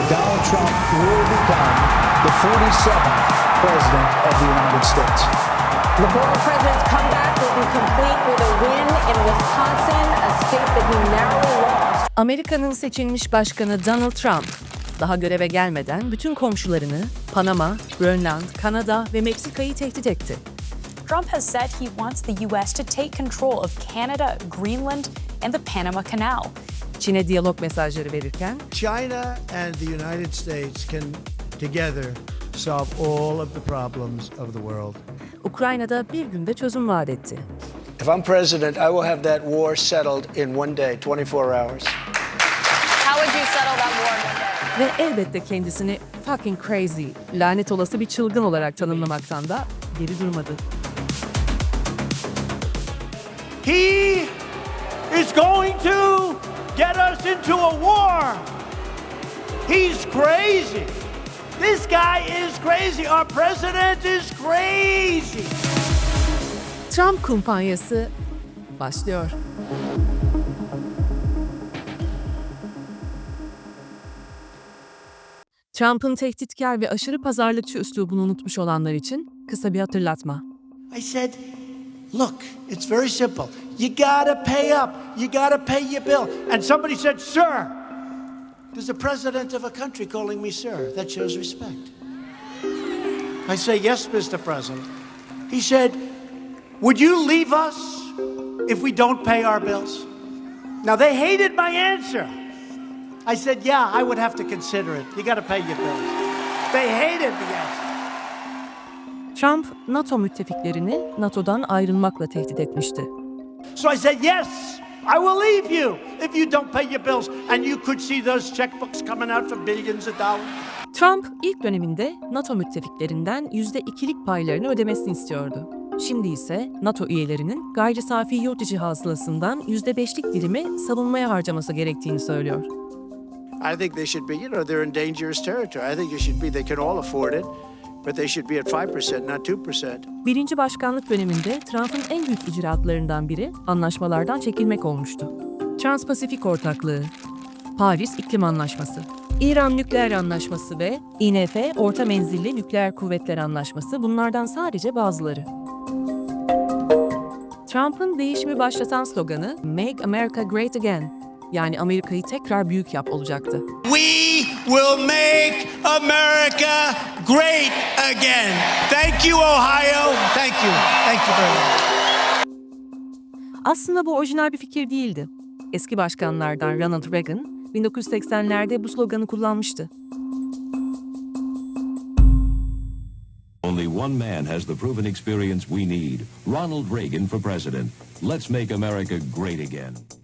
that Donald Trump will become the 47th President of the United States. The former president's comeback will be complete with a win in Wisconsin, a state that he narrowly lost. Amerika'nın seçilmiş başkanı Donald Trump, daha göreve gelmeden bütün komşularını Panama, Grönland, Kanada ve Meksika'yı tehdit etti. Trump has said he wants the U.S. to take control of Canada, Greenland, and the Panama Canal. Çin'e diyalog mesajları verirken China and the United States can together solve all of the problems of the world. Ukrayna'da bir günde çözüm vaat etti. If I'm president, I will have that war settled in one day, 24 hours. How would you settle that war in one day? Ve elbette kendisini fucking crazy, lanet olası bir çılgın olarak tanımlamaktan da geri durmadı. He is going to get us into a war. He's crazy. This guy is crazy. Our president is crazy. Trump kumpanyası başlıyor. Trump'ın tehditkar ve aşırı pazarlıkçı üslubunu unutmuş olanlar için kısa bir hatırlatma. I said, look, it's very simple. You gotta pay up. You gotta pay your bill. And somebody said, sir. There's a president of a country calling me sir. That shows respect. I say, yes, Mr. President. He said, would you leave us if we don't pay our bills? Now, they hated my answer. I said, yeah, I would have to consider it. You gotta pay your bills. They hated the answer. Trump, NATO müttefiklerini NATO'dan ayrılmakla tehdit etmişti. So I said, Yes, I will leave you if you don't pay your bills. And you could see those checkbooks coming out for billions of dollars. Trump ilk döneminde NATO müttefiklerinden %2'lik paylarını ödemesini istiyordu. Şimdi ise NATO üyelerinin gayri safi yurt içi hasılasından %5'lik dilimi savunmaya harcaması gerektiğini söylüyor. I think they should be, you know, they're in dangerous territory. I think it should be, they can all afford it, but they should be at 5%, not 2%. Birinci başkanlık döneminde Trump'ın en büyük icraatlarından biri anlaşmalardan çekilmek olmuştu. Trans-Pasifik Ortaklığı, Paris İklim Anlaşması, İran Nükleer Anlaşması ve INF Orta Menzilli Nükleer Kuvvetler Anlaşması bunlardan sadece bazıları. Trump'ın değişimi başlatan sloganı Make America Great Again yani Amerika'yı tekrar büyük yap olacaktı. We will make America great again. Thank you, Ohio. Thank you. Thank you very much. Aslında bu orijinal bir fikir değildi. Eski başkanlardan Ronald Reagan 1980'lerde bu sloganı kullanmıştı. Only one man has the proven experience we need Ronald Reagan for president. Let's make America great again.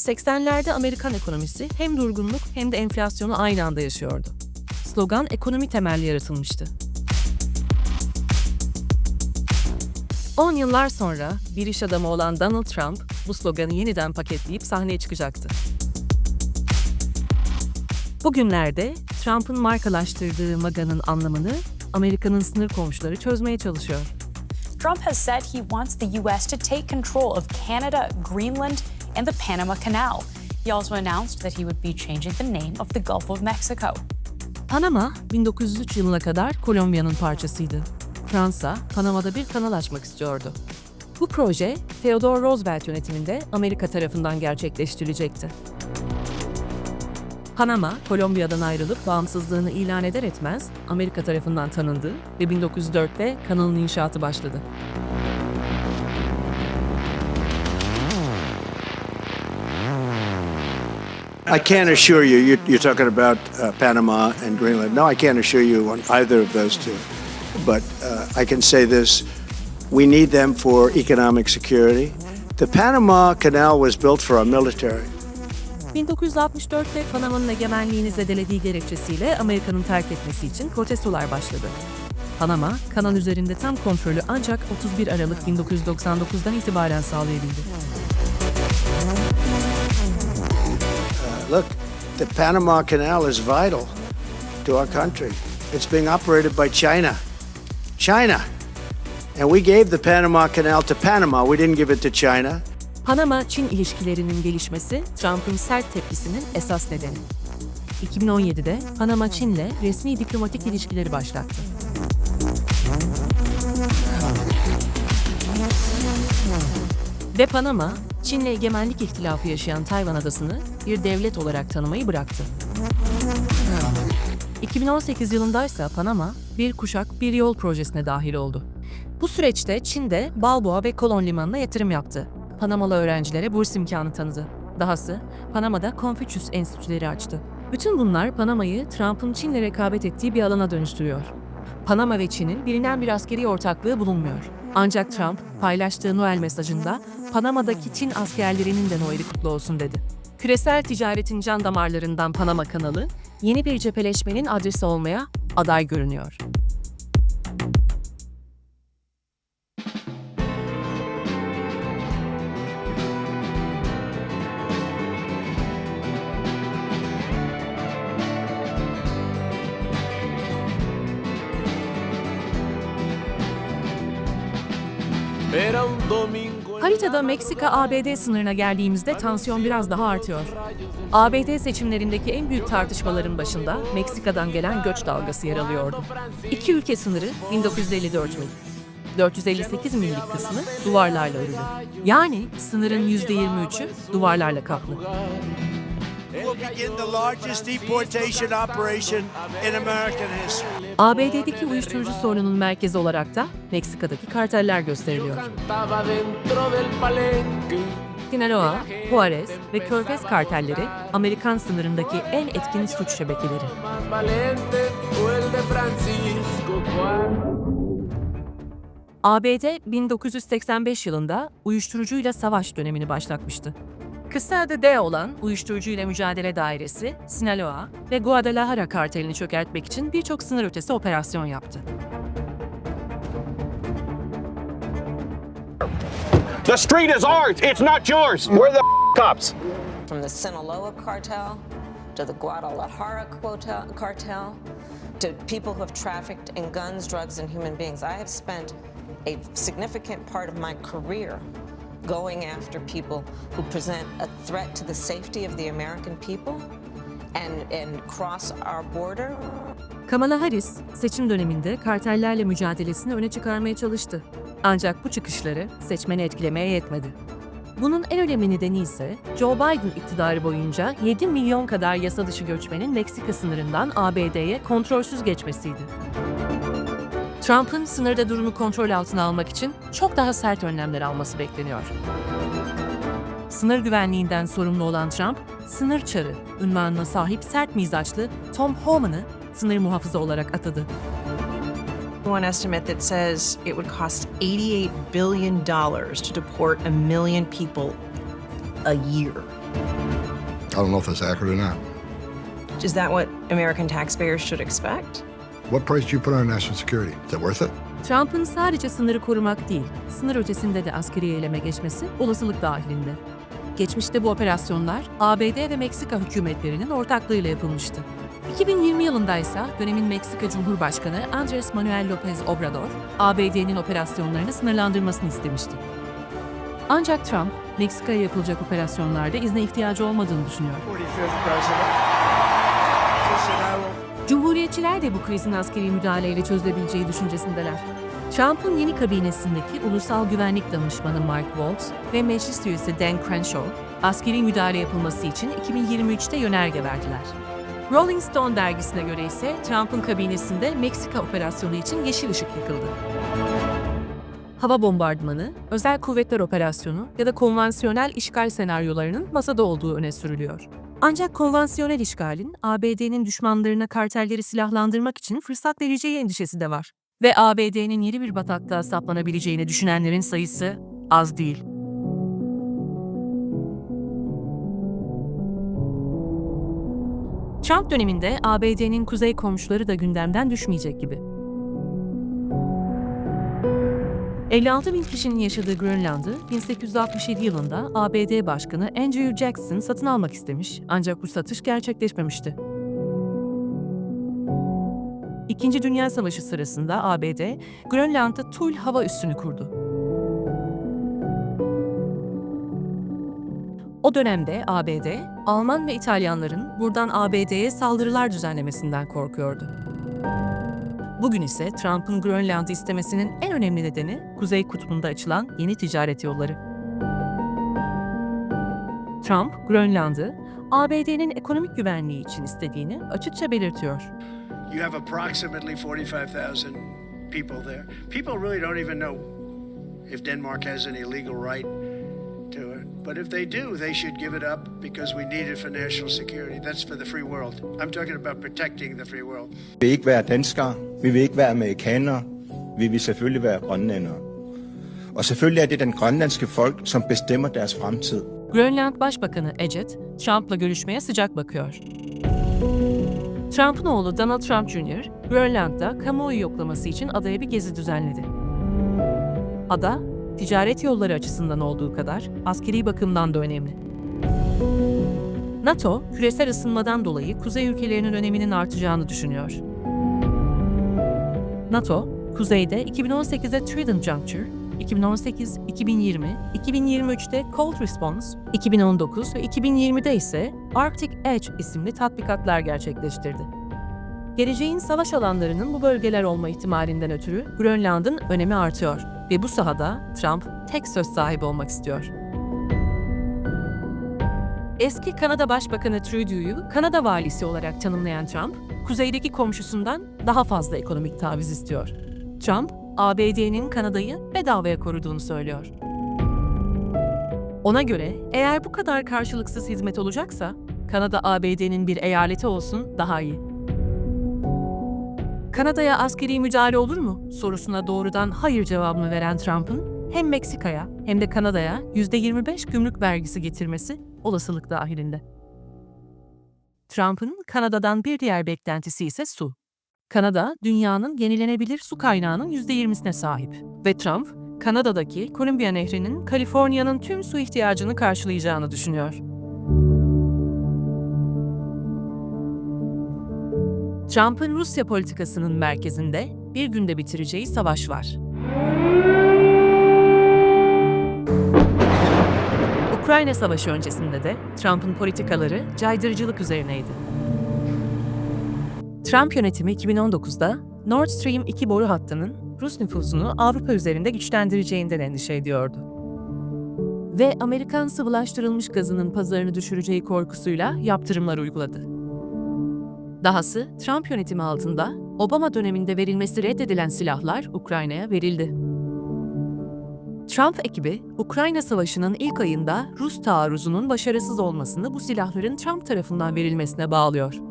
...80'lerde Amerikan ekonomisi hem durgunluk hem de enflasyonu aynı anda yaşıyordu. Slogan ekonomi temelli yaratılmıştı. 10 yıllar sonra bir iş adamı olan Donald Trump bu sloganı yeniden paketleyip sahneye çıkacaktı. Bugünlerde Trump'ın markalaştırdığı MAGA'nın anlamını Amerika'nın sınır komşuları çözmeye çalışıyor. Trump has said he wants the U.S. to take control of Canada, Greenland, and the Panama Canal. He also announced that he would be changing the name of the Gulf of Mexico. Panama 1903 yılına kadar Kolombiya'nın parçasıydı. Fransa, Panama'da bir kanal açmak istiyordu. Bu proje Theodore Roosevelt yönetiminde Amerika tarafından gerçekleştirilecekti. Panama, Kolombiya'dan ayrılıp bağımsızlığını ilan eder etmez Amerika tarafından tanındı ve 1904'te kanalın inşaatı başladı. I can't assure you, you're, you're talking about uh, Panama and Greenland. No, I can't assure you on either of those two. But uh, I can say this we need them for economic security. The Panama Canal was built for our military. 1964'te Panama'nın egemenliğini zedelediği gerekçesiyle Amerika'nın terk etmesi için protestolar başladı. Panama, kanal üzerinde tam kontrolü ancak 31 Aralık 1999'dan itibaren sağlayabildi. Look, the Panama Canal is vital to our country. It's being operated by China. China. And we gave the Panama Canal to Panama. We didn't give it to China. Panama-Çin ilişkilerinin gelişmesi Trump'ın sert tepkisinin esas nedeni. 2017'de Panama Çin'le resmi diplomatik ilişkileri başlattı. Ve Panama, Çin'le egemenlik ihtilafı yaşayan Tayvan adasını bir devlet olarak tanımayı bıraktı. 2018 yılında ise Panama, bir kuşak bir yol projesine dahil oldu. Bu süreçte Çin de Balboa ve Kolon Limanı'na yatırım yaptı. Panamalı öğrencilere burs imkanı tanıdı. Dahası Panama'da Confucius Enstitüleri açtı. Bütün bunlar Panama'yı Trump'ın Çin'le rekabet ettiği bir alana dönüştürüyor. Panama ve Çin'in bilinen bir askeri ortaklığı bulunmuyor. Ancak Trump paylaştığı Noel mesajında Panama'daki Çin askerlerinin de Noel'i kutlu olsun dedi. Küresel ticaretin can damarlarından Panama kanalı yeni bir cepheleşmenin adresi olmaya aday görünüyor. Haritada Meksika-ABD sınırına geldiğimizde tansiyon biraz daha artıyor. ABD seçimlerindeki en büyük tartışmaların başında Meksika'dan gelen göç dalgası yer alıyordu. İki ülke sınırı 1954 mil. 458 millik kısmı duvarlarla örülü. Yani sınırın %23'ü duvarlarla kaplı. We'll begin the largest deportation operation in American history. ABD'deki uyuşturucu sorunun merkezi olarak da Meksika'daki karteller gösteriliyor. Sinaloa, Juarez ve Körfez kartelleri Amerikan sınırındaki en etkin suç şebekeleri. ABD 1985 yılında uyuşturucuyla savaş dönemini başlatmıştı. Kısa adı D olan Uyuşturucuyla Mücadele Dairesi, Sinaloa ve Guadalajara kartelini çökertmek için birçok sınır ötesi operasyon yaptı. The street is ours. It's not yours. We're the cops. From the Sinaloa cartel to the Guadalajara cartel to people who have trafficked in guns, drugs, and human beings. I have spent a significant part of my career going after people who present a threat to the safety of the American people and, and cross our border. Kamala Harris, seçim döneminde kartellerle mücadelesini öne çıkarmaya çalıştı. Ancak bu çıkışları seçmeni etkilemeye yetmedi. Bunun en önemli nedeni ise Joe Biden iktidarı boyunca 7 milyon kadar yasa dışı göçmenin Meksika sınırından ABD'ye kontrolsüz geçmesiydi. Trump'ın sınırda durumu kontrol altına almak için çok daha sert önlemler alması bekleniyor. Sınır güvenliğinden sorumlu olan Trump, sınır çarı ünvanına sahip sert mizaçlı Tom Homan'ı sınır muhafızı olarak atadı. One estimate that says it would cost $88 billion to deport a million people a year. I don't know if that's accurate or not. Is that what American taxpayers should expect? What price do you put on national security? Is that worth it? Trump'ın sadece sınırı korumak değil, sınır ötesinde de askeri eyleme geçmesi olasılık dahilinde. Geçmişte bu operasyonlar ABD ve Meksika hükümetlerinin ortaklığıyla yapılmıştı. 2020 yılında ise dönemin Meksika Cumhurbaşkanı Andres Manuel López Obrador, ABD'nin operasyonlarını sınırlandırmasını istemişti. Ancak Trump, Meksika'ya yapılacak operasyonlarda izne ihtiyacı olmadığını düşünüyor. 45th president. Listen, I will Cumhuriyetçiler de bu krizin askeri müdahaleyle çözülebileceği düşüncesindeler. Trump'ın yeni kabinesindeki Ulusal Güvenlik Danışmanı Mark Waltz ve meclis üyesi Dan Crenshaw, askeri müdahale yapılması için 2023'te yönerge verdiler. Rolling Stone dergisine göre ise Trump'ın kabinesinde Meksika operasyonu için yeşil ışık yakıldı. Hava bombardımanı, özel kuvvetler operasyonu ya da konvansiyonel işgal senaryolarının masada olduğu öne sürülüyor. Ancak konvansiyonel işgalin ABD'nin düşmanlarına kartelleri silahlandırmak için fırsat vereceği endişesi de var. Ve ABD'nin yeni bir bataklığa saplanabileceğini düşünenlerin sayısı az değil. Trump döneminde ABD'nin kuzey komşuları da gündemden düşmeyecek gibi. 56 bin kişinin yaşadığı Grönland'ı 1867 yılında ABD Başkanı Andrew Jackson satın almak istemiş ancak bu satış gerçekleşmemişti. İkinci Dünya Savaşı sırasında ABD, Grönland'da Tull hava üssünü kurdu. O dönemde ABD, Alman ve İtalyanların buradan ABD'ye saldırılar düzenlemesinden korkuyordu. Bugün ise Trump'ın Grönland'ı istemesinin en önemli nedeni Kuzey Kutbu'nda açılan yeni ticaret yolları. Trump, Grönland'ı ABD'nin ekonomik güvenliği için istediğini açıkça belirtiyor. You have approximately 45,000 people there. People really don't even know if Denmark has any legal right to it. But if they do, they should give it up because we need it for national security. That's for the free world. I'm talking about protecting the free world. Vi vil ikke være danskere, vi vil ikke være amerikanere, vi vil selvfølgelig være grønlændere. Og selvfølgelig er det den grønlandske folk, som bestemmer deres fremtid. Grönland Başbakanı Ecet, Trump'la görüşmeye sıcak bakıyor. Trump'ın oğlu Donald Trump Jr., Grönland'da kamuoyu yoklaması için adaya bir gezi düzenledi. Ada, ticaret yolları açısından olduğu kadar askeri bakımdan da önemli. NATO, küresel ısınmadan dolayı kuzey ülkelerinin öneminin artacağını düşünüyor. NATO, kuzeyde 2018'de Trident Juncture, 2018, 2020, 2023'te Cold Response, 2019 ve 2020'de ise Arctic Edge isimli tatbikatlar gerçekleştirdi. Geleceğin savaş alanlarının bu bölgeler olma ihtimalinden ötürü Grönland'ın önemi artıyor ve bu sahada Trump tek söz sahibi olmak istiyor. Eski Kanada Başbakanı Trudeau'yu Kanada valisi olarak tanımlayan Trump, kuzeydeki komşusundan daha fazla ekonomik taviz istiyor. Trump, ABD'nin Kanada'yı bedavaya koruduğunu söylüyor. Ona göre eğer bu kadar karşılıksız hizmet olacaksa, Kanada ABD'nin bir eyaleti olsun daha iyi. Kanada'ya askeri müdahale olur mu sorusuna doğrudan hayır cevabını veren Trump'ın hem Meksika'ya hem de Kanada'ya %25 gümrük vergisi getirmesi olasılık dahilinde. Trump'ın Kanada'dan bir diğer beklentisi ise su. Kanada, dünyanın yenilenebilir su kaynağının %20'sine sahip ve Trump, Kanada'daki Columbia Nehri'nin Kaliforniya'nın tüm su ihtiyacını karşılayacağını düşünüyor. Trump'ın Rusya politikasının merkezinde bir günde bitireceği savaş var. Ukrayna Savaşı öncesinde de Trump'ın politikaları caydırıcılık üzerineydi. Trump yönetimi 2019'da Nord Stream 2 boru hattının Rus nüfusunu Avrupa üzerinde güçlendireceğinden endişe ediyordu. Ve Amerikan sıvılaştırılmış gazının pazarını düşüreceği korkusuyla yaptırımlar uyguladı. Dahası Trump yönetimi altında Obama döneminde verilmesi reddedilen silahlar Ukrayna'ya verildi. Trump ekibi, Ukrayna Savaşı'nın ilk ayında Rus taarruzunun başarısız olmasını bu silahların Trump tarafından verilmesine bağlıyor.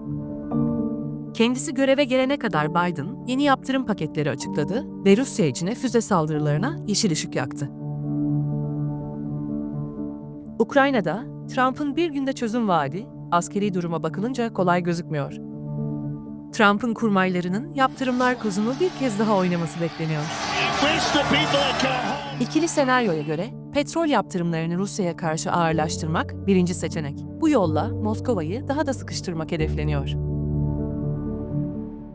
Kendisi göreve gelene kadar Biden yeni yaptırım paketleri açıkladı ve Rusya içine füze saldırılarına yeşil ışık yaktı. Ukrayna'da Trump'ın bir günde çözüm vaadi askeri duruma bakılınca kolay gözükmüyor. Trump'ın kurmaylarının yaptırımlar kozunu bir kez daha oynaması bekleniyor. İkili senaryoya göre petrol yaptırımlarını Rusya'ya karşı ağırlaştırmak birinci seçenek. Bu yolla Moskova'yı daha da sıkıştırmak hedefleniyor.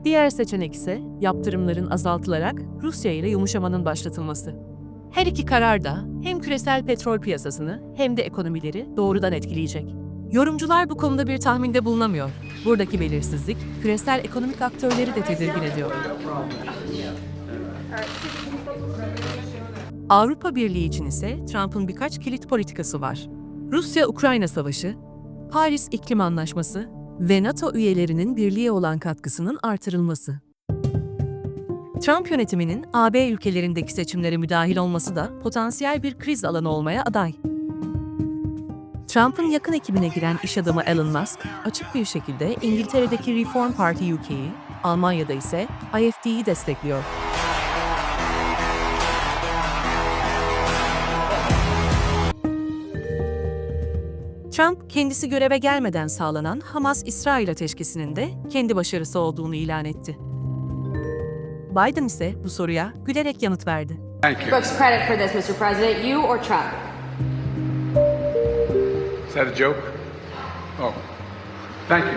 Diğer seçenek ise yaptırımların azaltılarak Rusya ile yumuşamanın başlatılması. Her iki karar da hem küresel petrol piyasasını hem de ekonomileri doğrudan etkileyecek. Yorumcular bu konuda bir tahminde bulunamıyor. Buradaki belirsizlik küresel ekonomik aktörleri de tedirgin ediyor. Avrupa Birliği için ise Trump'ın birkaç kilit politikası var. Rusya-Ukrayna Savaşı, Paris İklim Anlaşması ve NATO üyelerinin birliğe olan katkısının artırılması. Trump yönetiminin AB ülkelerindeki seçimlere müdahil olması da potansiyel bir kriz alanı olmaya aday. Trump'ın yakın ekibine giren iş adamı Elon Musk, açık bir şekilde İngiltere'deki Reform Party UK'yi, Almanya'da ise AfD'yi destekliyor. Trump, kendisi göreve gelmeden sağlanan Hamas-İsrail ateşkesinin de kendi başarısı olduğunu ilan etti. Biden ise bu soruya gülerek yanıt verdi. Books credit for this, Mr. President, you or Trump? Is that a joke? Oh, thank you.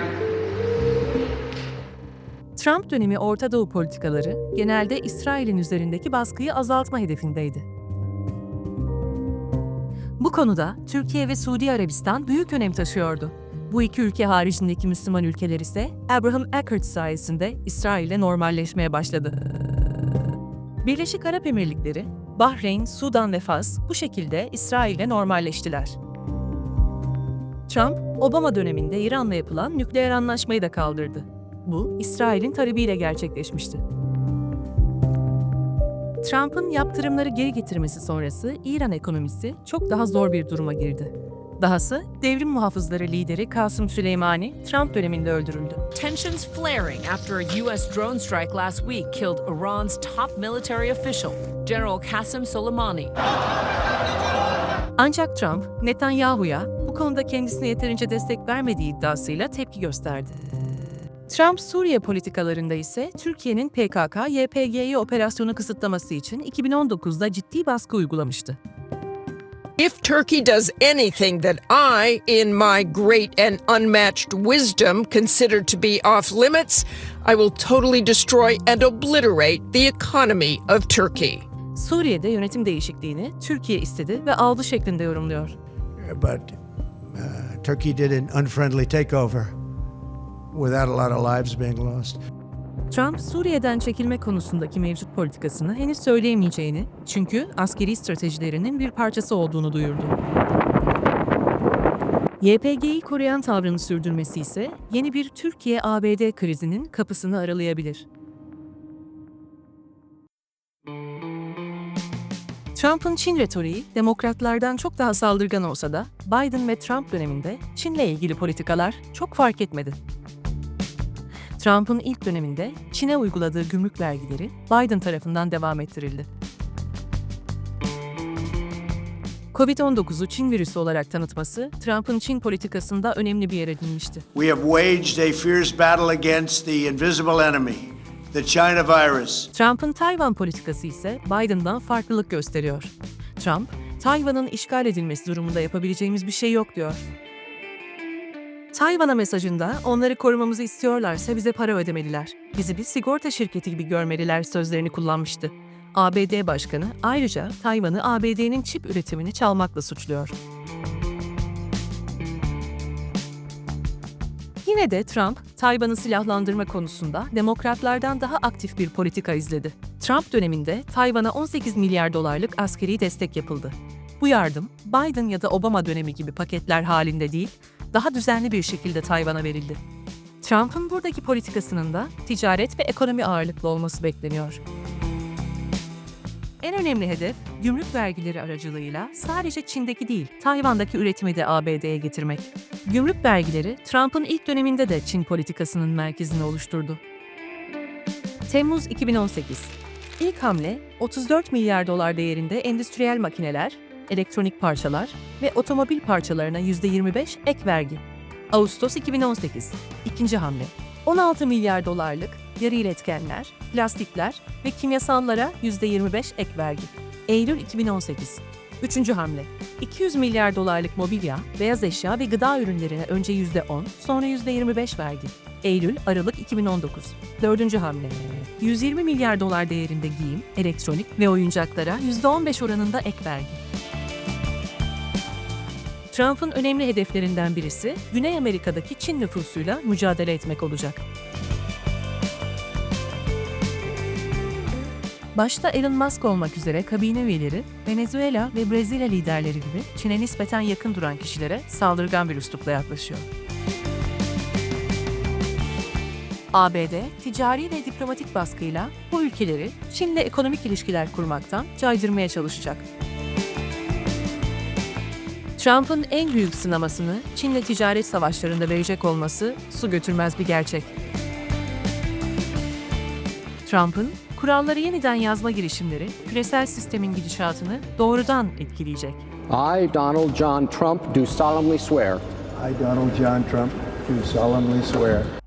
Trump dönemi Orta Doğu politikaları genelde İsrail'in üzerindeki baskıyı azaltma hedefindeydi. Bu konuda Türkiye ve Suudi Arabistan büyük önem taşıyordu. Bu iki ülke haricindeki Müslüman ülkeler ise Abraham Accords sayesinde İsrail'le normalleşmeye başladı. Birleşik Arap Emirlikleri, Bahreyn, Sudan ve Fas bu şekilde İsrail'le normalleştiler. Trump, Obama döneminde İran'la yapılan nükleer anlaşmayı da kaldırdı. Bu, İsrail'in talebiyle gerçekleşmişti. Trump'ın yaptırımları geri getirmesi sonrası İran ekonomisi çok daha zor bir duruma girdi. Dahası devrim muhafızları lideri Kasım Süleymani Trump döneminde öldürüldü. Tensions flaring after a U.S. drone strike last week killed Iran's top military official, General Qasem Soleimani. Ancak Trump, Netanyahu'ya bu konuda kendisine yeterince destek vermediği iddiasıyla tepki gösterdi. Trump Suriye politikalarında ise Türkiye'nin PKK-YPG'yi operasyonu kısıtlaması için 2019'da ciddi baskı uygulamıştı. If Turkey does anything that I, in my great and unmatched wisdom, consider to be off limits, I will totally destroy and obliterate the economy of Turkey. Suriye'de yönetim değişikliğini Türkiye istedi ve aldı şeklinde yorumluyor. But uh, Turkey did an unfriendly takeover without a lot of lives being lost. Trump, Suriye'den çekilme konusundaki mevcut politikasını henüz söyleyemeyeceğini, çünkü askeri stratejilerinin bir parçası olduğunu duyurdu. YPG'yi koruyan tavrını sürdürmesi ise yeni bir Türkiye-ABD krizinin kapısını aralayabilir. Trump'ın Çin retoriği demokratlardan çok daha saldırgan olsa da Biden ve Trump döneminde Çin'le ilgili politikalar çok fark etmedi. Trump'ın ilk döneminde Çin'e uyguladığı gümrük vergileri Biden tarafından devam ettirildi. Covid-19'u Çin virüsü olarak tanıtması Trump'ın Çin politikasında önemli bir yer edinmişti. We have waged a fierce battle against the invisible enemy, the China virus. Trump'ın Tayvan politikası ise Biden'dan farklılık gösteriyor. Trump, Tayvan'ın işgal edilmesi durumunda yapabileceğimiz bir şey yok diyor. Tayvan'a mesajında onları korumamızı istiyorlarsa bize para ödemeliler. Bizi bir sigorta şirketi gibi görmeliler sözlerini kullanmıştı. ABD Başkanı ayrıca Tayvan'ı ABD'nin çip üretimini çalmakla suçluyor. Yine de Trump, Tayvan'ı silahlandırma konusunda demokratlardan daha aktif bir politika izledi. Trump döneminde Tayvan'a 18 milyar dolarlık askeri destek yapıldı. Bu yardım, Biden ya da Obama dönemi gibi paketler halinde değil, daha düzenli bir şekilde Tayvan'a verildi. Trump'ın buradaki politikasının da ticaret ve ekonomi ağırlıklı olması bekleniyor. En önemli hedef, gümrük vergileri aracılığıyla sadece Çin'deki değil, Tayvan'daki üretimi de ABD'ye getirmek. Gümrük vergileri, Trump'ın ilk döneminde de Çin politikasının merkezini oluşturdu. Temmuz 2018 İlk hamle, 34 milyar dolar değerinde endüstriyel makineler, elektronik parçalar ve otomobil parçalarına %25 ek vergi. Ağustos 2018 İkinci hamle, 16 milyar dolarlık yarı iletkenler, plastikler ve kimyasallara %25 ek vergi. Eylül 2018 Üçüncü hamle. 200 milyar dolarlık mobilya, beyaz eşya ve gıda ürünlerine önce %10, sonra %25 vergi. Eylül, Aralık 2019. Dördüncü hamle. 120 milyar dolar değerinde giyim, elektronik ve oyuncaklara %15 oranında ek vergi. Trump'ın önemli hedeflerinden birisi Güney Amerika'daki Çin nüfusuyla mücadele etmek olacak. Başta Elon Musk olmak üzere kabine üyeleri, Venezuela ve Brezilya liderleri gibi Çin'e nispeten yakın duran kişilere saldırgan bir üslupla yaklaşıyor. ABD, ticari ve diplomatik baskıyla bu ülkeleri Çin'le ekonomik ilişkiler kurmaktan caydırmaya çalışacak. Trump'ın en büyük sınamasını Çin'le ticaret savaşlarında verecek olması su götürmez bir gerçek. Trump'ın kuralları yeniden yazma girişimleri küresel sistemin gidişatını doğrudan etkileyecek. I, Donald John Trump, do solemnly swear. I, Donald John Trump, do solemnly swear